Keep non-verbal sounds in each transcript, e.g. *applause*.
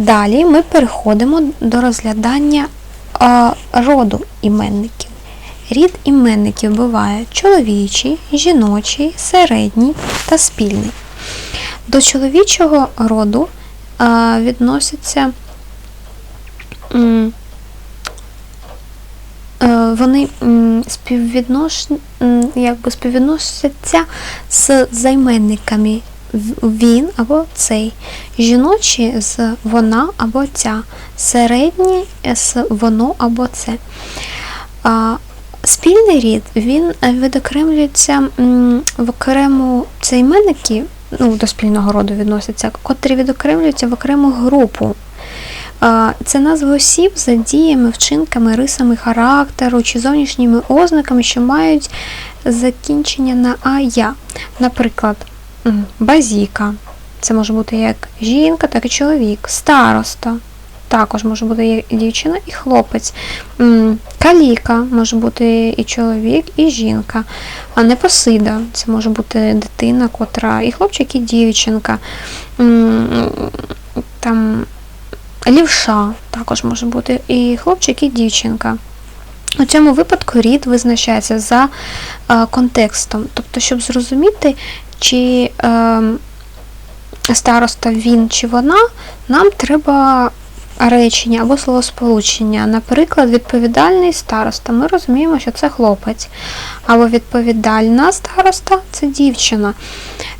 Далі ми переходимо до розглядання а, роду іменників. Рід іменників буває чоловічий, жіночий, середній та спільний. До чоловічого роду а, відносяться е, вони співвідносяться з займенниками він або цей, жіночі з вона або ця, середні з воно або це. А, спільний рід він е, відокремлюється в окрему це іменники, ну, до спільного роду відносяться, котрі відокремлюються в окрему групу. Це назви осіб за діями, вчинками, рисами характеру чи зовнішніми ознаками, що мають закінчення на а-я. Наприклад, м, базіка. Це може бути як жінка, так і чоловік, староста. Також може бути і дівчина і хлопець. Каліка може бути і чоловік, і жінка. А непосида це може бути дитина, котра і хлопчик, і дівчинка. Там лівша також може бути і хлопчик, і дівчинка. У цьому випадку рід визначається за контекстом. Тобто, щоб зрозуміти, чи е, староста він чи вона, нам треба речення або словосполучення. Наприклад, відповідальний староста. Ми розуміємо, що це хлопець. Або відповідальна староста це дівчина.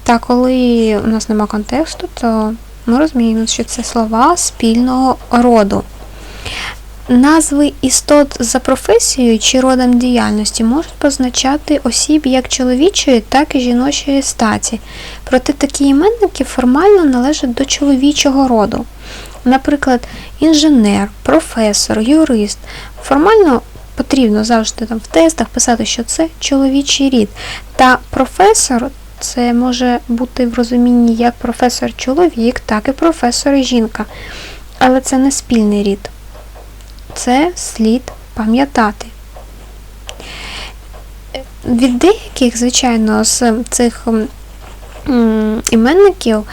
Та коли у нас нема контексту, то ми розуміємо, що це слова спільного роду. Назви істот за професією чи родом діяльності можуть позначати осіб як чоловічої, так і жіночої статі. Проте такі іменники формально належать до чоловічого роду. Наприклад, інженер, професор, юрист. Формально потрібно завжди там в тестах писати, що це чоловічий рід. Та професор це може бути в розумінні як професор чоловік, так і професор жінка. Але це не спільний рід. Це слід пам'ятати. Від деяких, звичайно, з цих іменників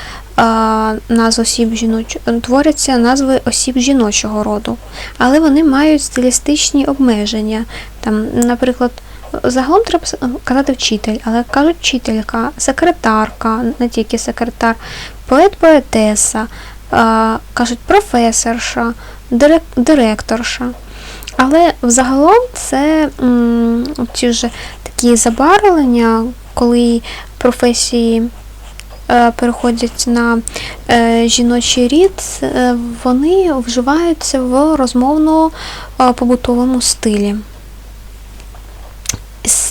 назв осіб жіноч... творяться назви осіб жіночого роду, але вони мають стилістичні обмеження. Там, наприклад, загалом треба казати вчитель, але кажуть вчителька, секретарка, не тільки секретар, поет-поетеса, кажуть професорша, директорша. Але взагалом це ці вже такі забарвлення, коли професії е, переходять на е, жіночий рід, е, вони вживаються в розмовно-побутовому стилі.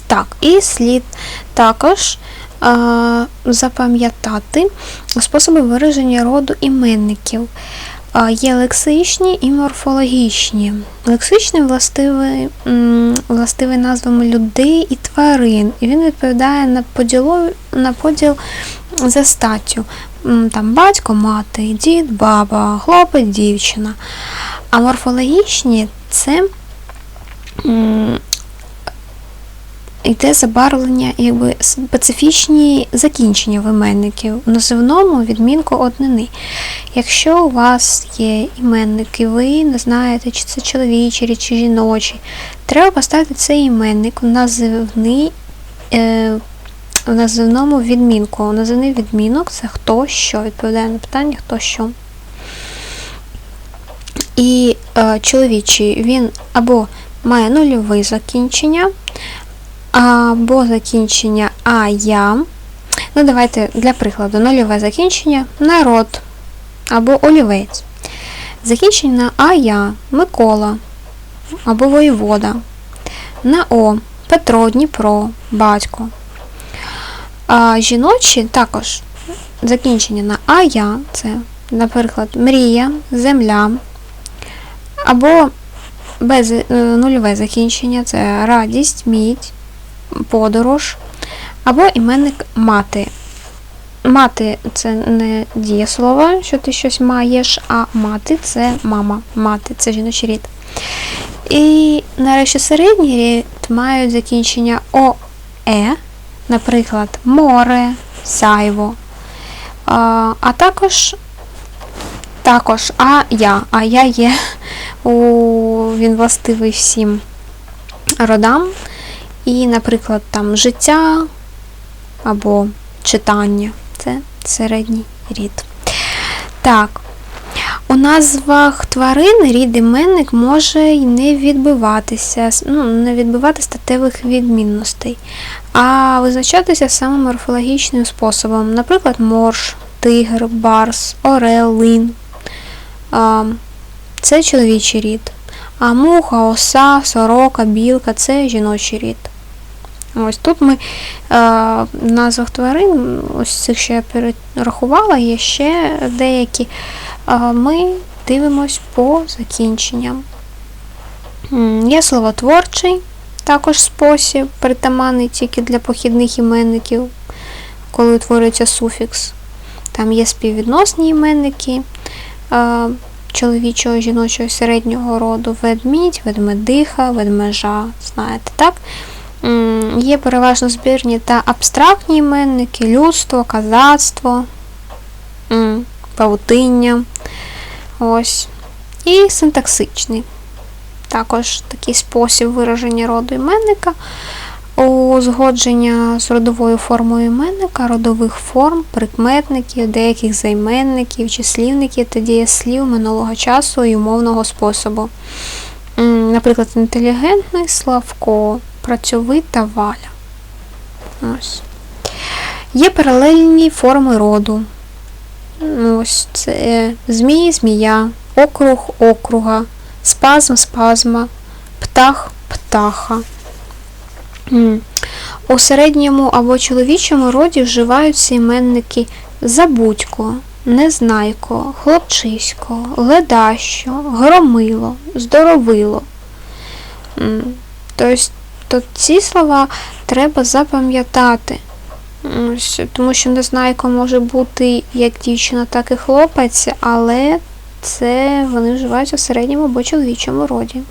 Так, і слід також е, запам'ятати способи вираження роду іменників. Є лексичні і морфологічні. Лексичний властивий, м, властивий назвами людей і тварин, і він відповідає на, поділу, на поділ за статтю. Там батько, мати, дід, баба, хлопець, дівчина. А морфологічні це йде забарвлення, якби специфічні закінчення іменників в називному відмінку однини. Якщо у вас є іменник, і ви не знаєте, чи це чоловічий чи жіночий, треба поставити цей іменник у називний. Е, в називному відмінку. Називний відмінок це хто що, відповідає на питання хто що. І е, чоловічий він або має нульове закінчення, або закінчення а я. Ну, давайте для прикладу, нульове закінчення народ або олівець. Закінчення на а Микола або воєвода. На О Петро, Дніпро, батько. А жіночі також закінчення на а я це, наприклад, мрія, земля. Або без е, нульове закінчення це радість, мідь, подорож, або іменник мати. Мати це не дієслово, що ти щось маєш, а мати це мама. Мати це жіночий рід. І нарешті середній рід мають закінчення ОЕ, наприклад, море, сяйво. А, також Також а я. А я є у, він властивий всім родам. І, наприклад, там життя або читання. Це середній рід. Так. У назвах тварин рід іменник може й не відбиватися, ну, не відбивати статевих відмінностей, а визначатися саме морфологічним способом. Наприклад, морж, тигр, барс, орел, лин. Це чоловічий рід. А муха, оса, сорока, білка це жіночий рід. Ось тут ми е, назвах тварин, ось цих, що я перерахувала, є ще деякі. Е, ми дивимось по закінченням. Є словотворчий, також спосіб, притаманний тільки для похідних іменників, коли утворюється суфікс. Там є співвідносні іменники е, чоловічого, жіночого, середнього роду, ведмідь, ведмедиха, ведмежа, знаєте, так? Є переважно збірні та абстрактні іменники, людство, казацтво, павутиння. Ось. І синтаксичний. Також такий спосіб вираження роду іменника, узгодження з родовою формою іменника, родових форм, прикметників, деяких займенників, числівників та дієслів минулого часу і умовного способу. Наприклад, інтелігентний Славко працьовита валя. Ось. Є паралельні форми роду. Ось це змій, змія, округ округа, спазм спазма, птах птаха. У середньому або чоловічому роді вживаються іменники забудько, незнайко, хлопчисько, ледащо, громило, здоровило. Тобто то ці слова треба запам'ятати. Тому що незнайко може бути як дівчина, так і хлопець, але це вони вживаються в середньому або чоловічому роді.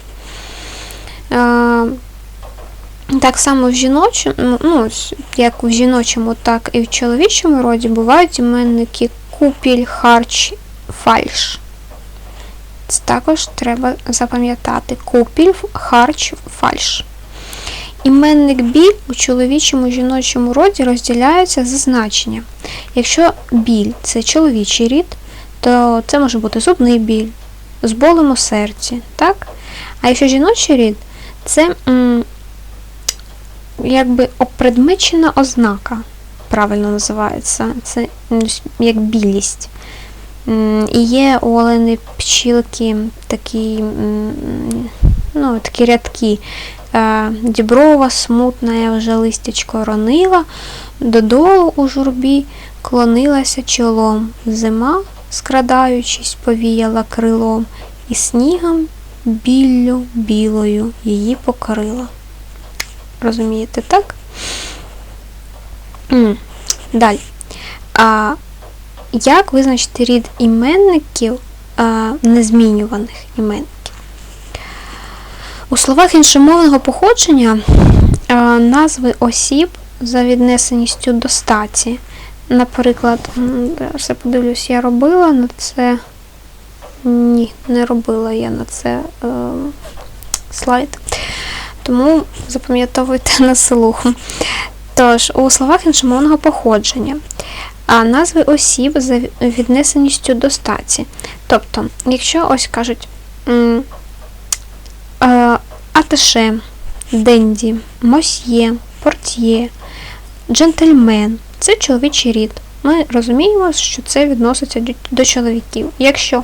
Так само в жіночому, ну, як в жіночому, так і в чоловічому роді бувають іменники купіль, харч, фальш. Це також треба запам'ятати. Купіль, харч, фальш. Іменник біль у чоловічому жіночому роді розділяються за значенням. Якщо біль це чоловічий рід, то це може бути зубний біль, з болем у серці. так? А якщо жіночий рід, це м, якби опредмечена ознака, правильно називається, це як білість. І є у олени пчілки такі ну, такі рядки. Е, діброва, смутна, вже листячко ронила, додолу у журбі клонилася чолом. Зима, скрадаючись, повіяла крилом, і снігом біллю білою її покрила. Розумієте, так? Далі. А, Як визначити рід іменників а, незмінюваних іменників? У словах іншомовного походження назви осіб за віднесеністю до статі. Наприклад, я подивлюсь, я робила на це. Ні, не робила я на це е, слайд. Тому запам'ятовуйте *laughs* на слуху. Тож, у словах іншомовного походження, а назви осіб за віднесеністю до статі. Тобто, якщо ось кажуть е, аташе, денді, мосьє, портьє, джентльмен це чоловічий рід. Ми розуміємо, що це відноситься до чоловіків. Якщо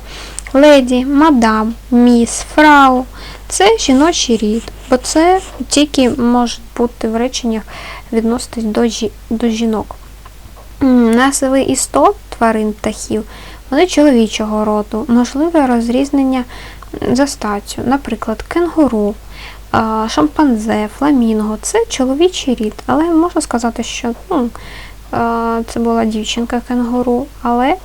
леді, мадам, міс, фрау це жіночий рід, бо це тільки може бути в реченнях відноситись до, до жінок. Назви істот тварин птахів, вони чоловічого роду, можливе розрізнення за статтю, наприклад, кенгуру, шампанзе, фламінго це чоловічий рід, але можна сказати, що ну, це була дівчинка кенгуру, але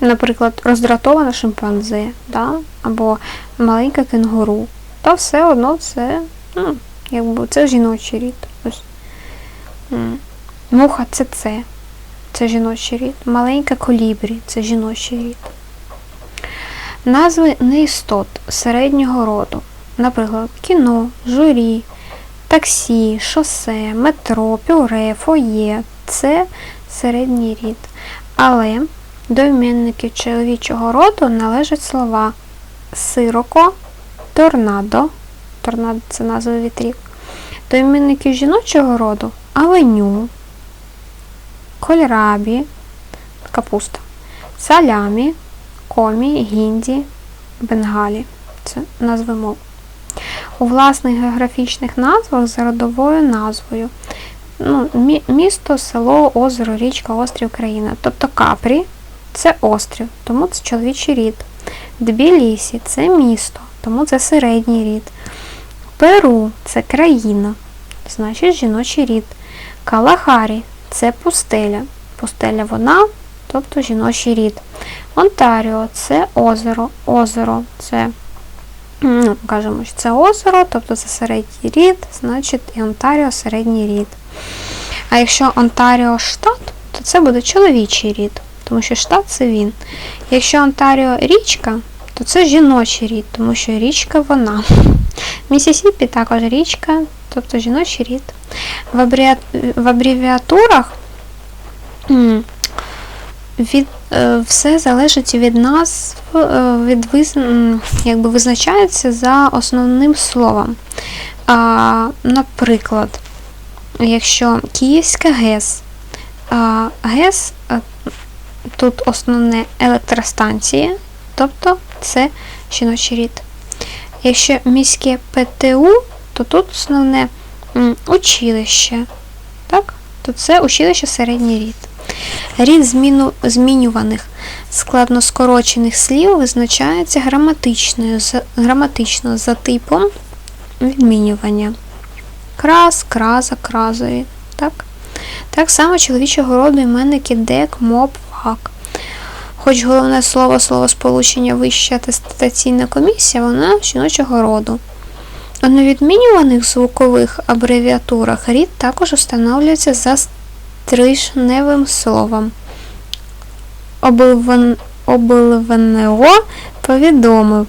наприклад, роздратована шимпанзе, да? або маленька кенгуру, то все одно це ну, якби, це жіночий рід. Ось. Муха це це. Це жіночий рід. Маленька колібрі це жіночий рід. Назви неістот середнього роду. Наприклад, кіно, журі, таксі, шосе, метро, пюре, фоє це середній рід. Але до іменників чоловічого роду належать слова сироко, торнадо. Торнадо це назва вітрів. До іменників жіночого роду авеню, кольрабі, капуста, салямі, комі, гінді, бенгалі. Це назви мов. У власних географічних назвах за родовою назвою. Ну, місто, село, озеро, річка, острів, країна. Тобто Капрі це острів, тому це чоловічий рід. Тбілісі це місто, тому це середній рід. Перу це країна, значить жіночий рід. Калахарі це пустеля. Пустеля вона, тобто жіночий рід. Онтаріо це озеро. Озеро це, ну, кажемо, що це озеро, тобто це середній рід, значить і Онтаріо середній рід. А якщо Онтаріо штат, то це буде чоловічий рід, тому що штат це він. Якщо Онтаріо річка, то це жіночий рід, тому що річка вона. Місісіпі також річка, тобто жіночий рід. В, абріа... в абревіатурах від, е, все залежить від назв, е, від виз... якби визначається за основним словом. Наприклад, якщо Київська ГЕС, ГЕС е, тут основне електростанція, тобто це жіночий рід. Якщо міське ПТУ, то тут основне училище. Так? То це училище середній рід. Рід зміну, змінюваних складноскорочених слів визначається граматичною, за, граматично за типом відмінювання. Крас, краза, кразові. Так? так само чоловічого роду іменники дек, моб, вак. Хоч головне слово словосполучення вища атестаційна комісія, вона жіночого роду. У невідмінюваних звукових абревіатурах рід також встановлюється за стрижневим словом. Обливен... ОБЛВНО повідомив.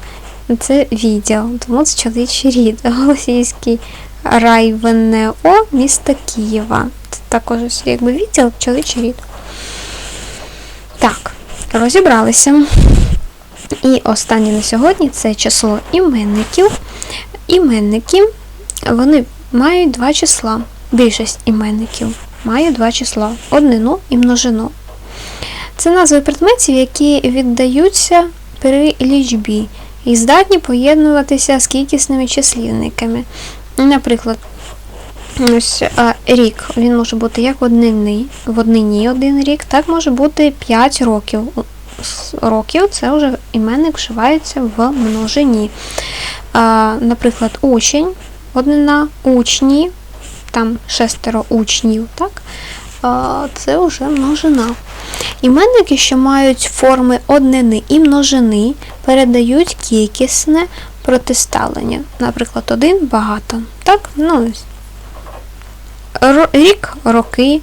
Це відділ, тому це чоловічий рід. *laughs* Голосійський райвНО міста Києва. Це також якби відділ, чоловічий рід. Так, розібралися. І останнє на сьогодні це число іменників. Іменники вони мають два числа. Більшість іменників має два числа однину і множину. Це назви предметів, які віддаються при лічбі і здатні поєднуватися з кількісними числівниками. Наприклад, ось рік він може бути як однинний, в однині один рік, так може бути 5 років. Років це вже іменник вживається в множині. Наприклад, учень, однина, учні, там шестеро учнів, так? Це вже множина. Іменники, що мають форми однини і множини, передають кількісне протиставлення. Наприклад, один багато. Так? Ну. Рік роки,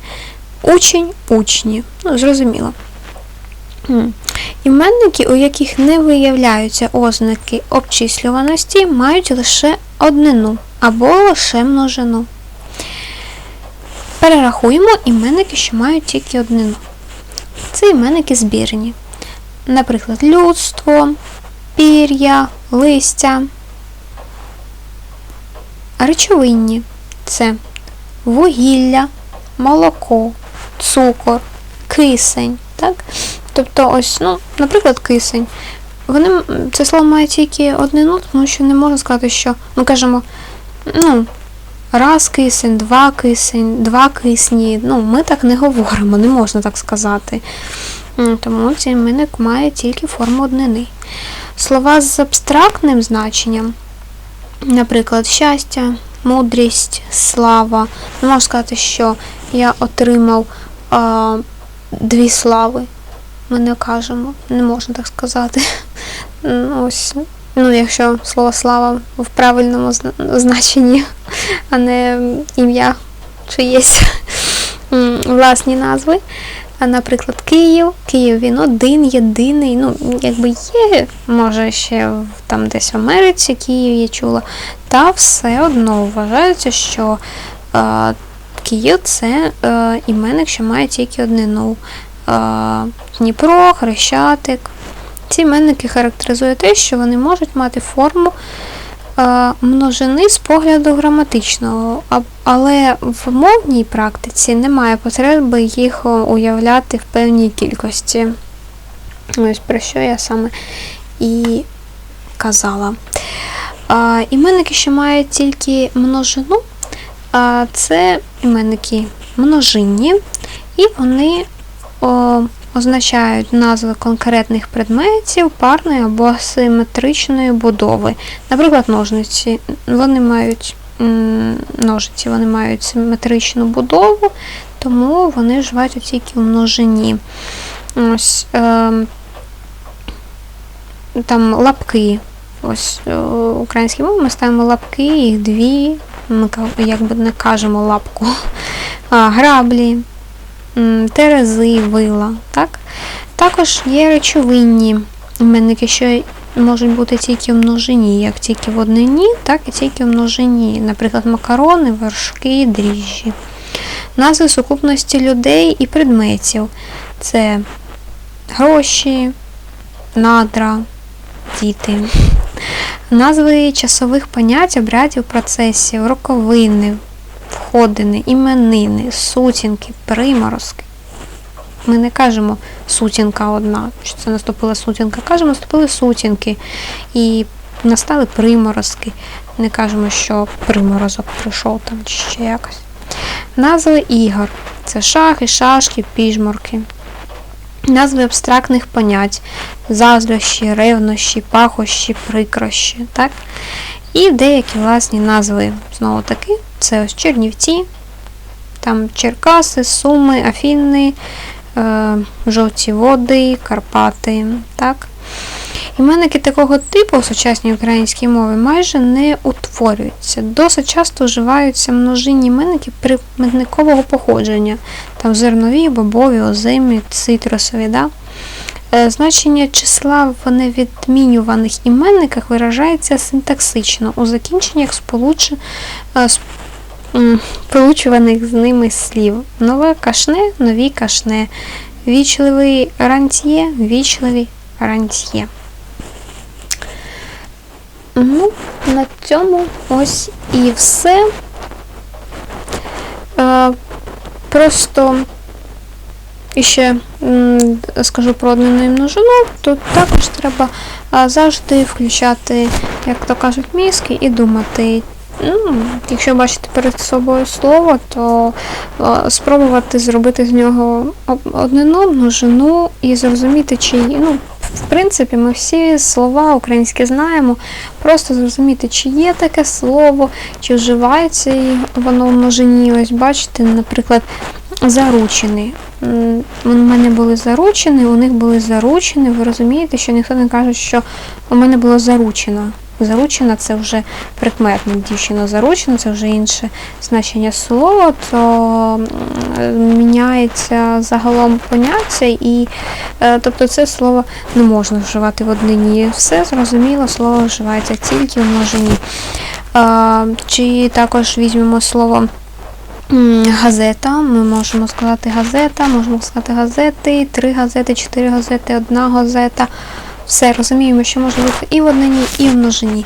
учень учні. Ну, зрозуміло. Іменники, у яких не виявляються ознаки обчислюваності, мають лише однину або лише множину. Перерахуємо іменники, що мають тільки однину. Це іменники збірні. Наприклад, людство, пір'я, листя. Речовинні це вугілля, молоко, цукор, кисень. Так? Тобто, ось, ну, наприклад, кисень. Вони це слово має тільки однину, тому що не можна сказати, що ми кажемо, ну, раз кисень, два кисень, два кисні. Ну, ми так не говоримо, не можна так сказати. Тому цей іменник має тільки форму однини. Слова з абстрактним значенням, наприклад, щастя, мудрість, слава. Не можна сказати, що я отримав а, дві слави. Ми не кажемо, не можна так сказати. Ну, Ось, ну, якщо слово слава в правильному значенні, а не ім'я чиєсь власні назви. а, наприклад, Київ. Київ він один, єдиний. Ну, якби є, може, ще там десь в Америці Київ я чула. Та все одно вважається, що е, Київ це е, іменник, що має тільки однину. Е, Дніпро, Хрещатик. Ці іменники характеризують те, що вони можуть мати форму е, множини з погляду граматичного, але в мовній практиці немає потреби їх уявляти в певній кількості. Ось про що я саме і казала. Іменники, що мають тільки множину, це іменники множинні, і вони означають назви конкретних предметів парної або симетричної будови. Наприклад, ножниці. Вони мають ножиці, вони мають симетричну будову, тому вони вживаються тільки у множині. Ось е, там лапки. Ось е, українській мові ми ставимо лапки, їх дві, ми якби не кажемо лапку. А, граблі, терези, вила. Так? Також є речовинні іменники, що можуть бути тільки в множині, як тільки в однині, так і тільки в множині. Наприклад, макарони, вершки, дріжджі. Назви сукупності людей і предметів. Це гроші, надра, діти. Назви часових понять, обрядів, процесів, роковини, входини, іменини, сутінки, приморозки. Ми не кажемо сутінка одна, що це наступила сутінка. Кажемо, наступили сутінки і настали приморозки. Не кажемо, що приморозок прийшов там чи ще якось. Назви ігор це шахи, шашки, піжморки. Назви абстрактних понять, заздрощі, ревнощі, пахощі, прикрощі. Так? І деякі власні назви, знову таки, це ось Чернівці, там Черкаси, Суми, Афіни, е, Жовті води, Карпати. Так? Іменники такого типу в сучасній українській мові майже не утворюються. Досить часто вживаються множинні іменники прикметникового походження, там зернові, бобові, озимі, цитрусові. Да? Е, Значення числа в невідмінюваних іменниках виражається синтаксично у закінченнях сполуч... сполучуваних з ними слів. Нове кашне, нові кашне, вічливий рантьє, вічливі рантьє. Ну, на цьому ось і все. Е, просто іще м, скажу про однину множину, тут також треба завжди включати, як то кажуть, мізки і думати. Ну, якщо бачите перед собою слово, то а, спробувати зробити з нього однину, множину і зрозуміти, чи ну, в принципі, ми всі слова українські знаємо. Просто зрозуміти, чи є таке слово, чи вживається воно в множині. Ось бачите, наприклад, заручений. У мене були заручені, у них були заручені. Ви розумієте, що ніхто не каже, що у мене було заручена. Заручена це вже прикметник. Дівчина заручена, це вже інше значення слова, то міняється загалом поняття, і е, тобто це слово не можна вживати в однині. Все зрозуміло, слово вживається тільки в множині. Чи також візьмемо слово газета. Ми можемо сказати газета, можемо сказати газети, три газети, чотири газети, одна газета. Все розуміємо, що може бути і в однині, і в множині.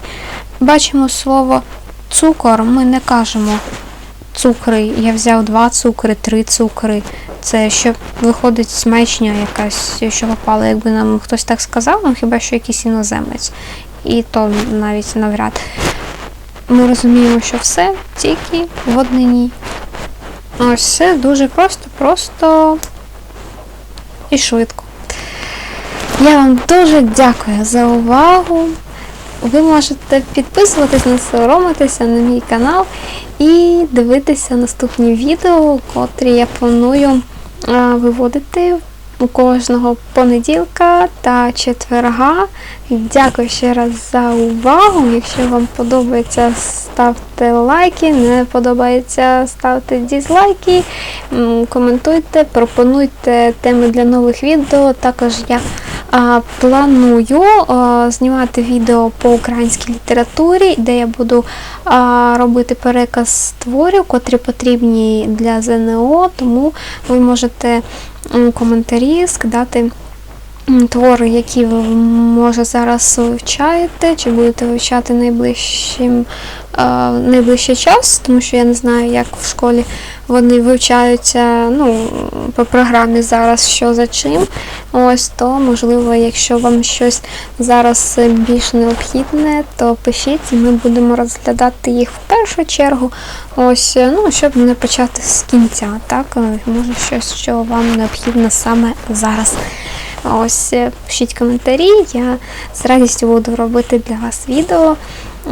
Бачимо слово цукор, ми не кажемо цукри. Я взяв два цукри, три цукри. Це що виходить смачня якась, що попало, якби нам хтось так сказав, ну хіба що якийсь іноземець. І то навіть навряд. Ми розуміємо, що все тільки в однині. Ось все дуже просто, просто і швидко. Я вам дуже дякую за увагу. Ви можете підписуватись, не соромитися на мій канал і дивитися наступні відео, котрі я планую виводити у кожного понеділка та четверга. Дякую ще раз за увагу. Якщо вам подобається, ставте лайки, не подобається, ставте дізлайки, коментуйте, пропонуйте теми для нових відео. Також я планую знімати відео по українській літературі, де я буду робити переказ творів, котрі потрібні для ЗНО, тому ви можете м, коментарі скидати твори, які ви може зараз вивчаєте, чи будете вивчати найближчим найближчий час, тому що я не знаю, як в школі вони вивчаються ну, по програмі зараз що за чим. Ось то, можливо, якщо вам щось зараз більш необхідне, то пишіть, і ми будемо розглядати їх в першу чергу. Ось, е, ну, щоб не почати з кінця, так? Е, Може щось, що вам необхідно саме зараз. Ось, е, пишіть коментарі, я з радістю буду робити для вас відео.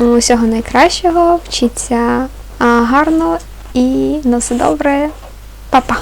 Усього найкращого, вчіться гарно і на все добре. Па-па!